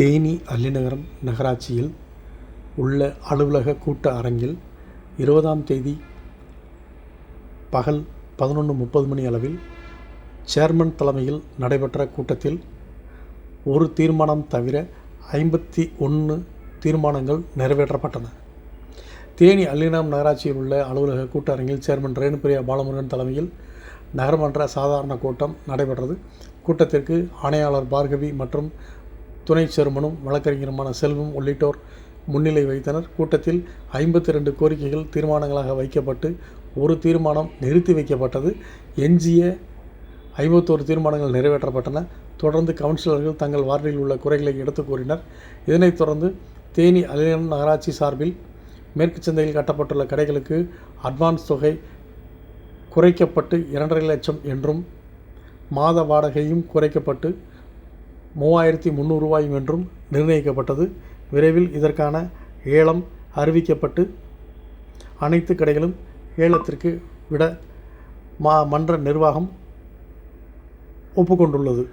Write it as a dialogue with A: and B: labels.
A: தேனி அல்லிநகரம் நகராட்சியில் உள்ள அலுவலக கூட்ட அரங்கில் இருபதாம் தேதி பகல் பதினொன்று முப்பது மணி அளவில் சேர்மன் தலைமையில் நடைபெற்ற கூட்டத்தில் ஒரு தீர்மானம் தவிர ஐம்பத்தி ஒன்று தீர்மானங்கள் நிறைவேற்றப்பட்டன. தேனி அல்லிநகரம் நகராட்சியில் உள்ள அலுவலக கூட்டரங்கில் சேர்மன் ரேணுபிரியா பாலமுருகன் தலைமையில் நகரமன்ற சாதாரண கூட்டம் நடைபெற்றது. கூட்டத்திற்கு ஆணையாளர் பார்கவி மற்றும் துணை சேர்மனும் வழக்கறிஞருமான செல்வம் உள்ளிட்டோர் முன்னிலை வைத்தனர் கூட்டத்தில் ஐம்பத்தி ரெண்டு கோரிக்கைகள் தீர்மானங்களாக வைக்கப்பட்டு ஒரு தீர்மானம் நிறுத்தி வைக்கப்பட்டது. எஞ்சிய ஐம்பத்தோரு தீர்மானங்கள் நிறைவேற்றப்பட்டன. தொடர்ந்து கவுன்சிலர்கள் தங்கள் வார்டில் உள்ள குறைகளை எடுத்து கூறினர். இதனைத் தொடர்ந்து தேனி அலிநகரம் நகராட்சி சார்பில் மேற்கு சந்தையில் கட்டப்பட்டுள்ள கடைகளுக்கு அட்வான்ஸ் தொகை குறைக்கப்பட்டு இரண்டரை லட்சம் என்றும் மாத வாடகையும் குறைக்கப்பட்டு மூவாயிரத்தி முந்நூறு ரூபாயும் என்றும் நிர்ணயிக்கப்பட்டது. விரைவில் இதற்கான ஏலம் அறிவிக்கப்பட்டு அனைத்து கடைகளும் ஏலத்திற்கு விட மா மன்ற நிர்வாகம் ஒப்புக்கொண்டுள்ளது.